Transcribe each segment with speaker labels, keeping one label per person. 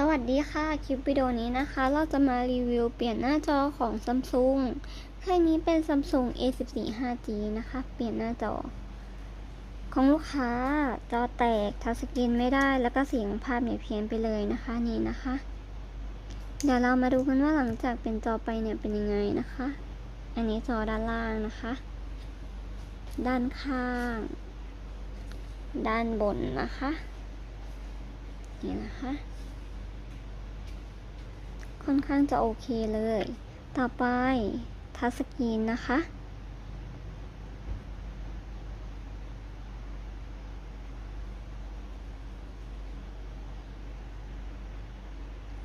Speaker 1: สวัสดีค่ะ คลิปวิดีโอนี้นะคะ เราจะมารีวิวเปลี่ยนหน้าจอของ Samsung เครื่องนี้เป็น Samsung A14 5G นะคะ เปลี่ยนหน้าจอ ของลูกค้าจอแตกทัชสกรีนไม่ได้ แล้วก็เสียงภาพเนี่ยเพี้ยนไปเลยนะคะนี่นะคะ เดี๋ยวเรามาดูกันว่าหลังจากเป็นจอไปเนี่ยเป็นยังไงนะคะ อันนี้จอด้านล่างนะคะ ด้านข้าง ด้านบนนะคะ นี่นะคะ ค่อนข้างจะโอเคเลย ต่อไปทัสกีนนะคะ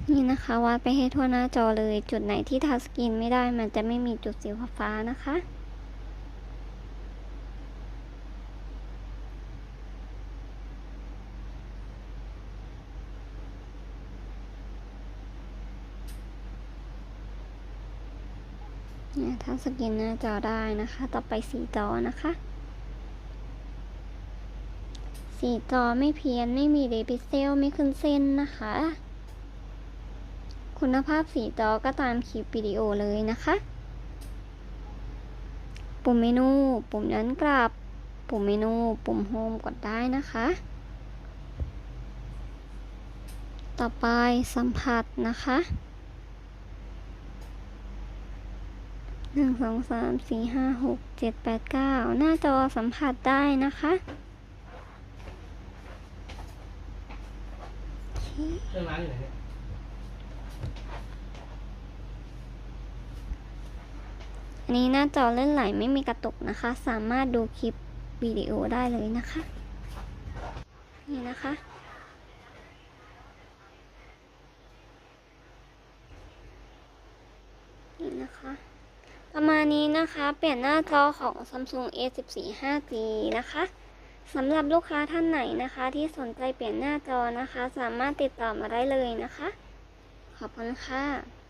Speaker 1: นี่นะคะวาดไปให้ทั่วหน้าจอเลย จุดไหนที่ทัสกีนไม่ได้มันจะไม่มีจุดสีฟ้านะคะ เนี่ยทัชสกรีนหน้าจอได้นะคะ ต่อไปสีจอนะคะ สีจอไม่เพี้ยนไม่มีเรพิเซลไม่ขึ้นเส้นนะคะ คุณภาพสีจอก็ตามคลิปวิดีโอเลยนะคะ ปุ่มเมนูปุ่มย้อนกลับ ปุ่มเมนูปุ่มโฮมกดได้นะคะ ต่อไปสัมผัสนะคะ หนึ่งสองสามสี่ห้าหกเจ็ดแปดเก้าหน้าจอสัมผัสได้นะคะ
Speaker 2: เครื่องล้างอยู่ไหนเนี่ย
Speaker 1: อันนี้หน้าจอเลื่อนไหลไม่มีกระตุกนะคะ สามารถดูคลิปวิดีโอได้เลยนะคะ นี่นะคะนี่นะคะ ประมาณนี้นะคะ เปลี่ยนหน้าจอของ Samsung A14 5G นะคะสำหรับลูกค้าท่านไหนนะคะ ที่สนใจเปลี่ยนหน้าจอนะคะ สามารถติดต่อมาได้เลยนะคะ ขอบคุณค่ะ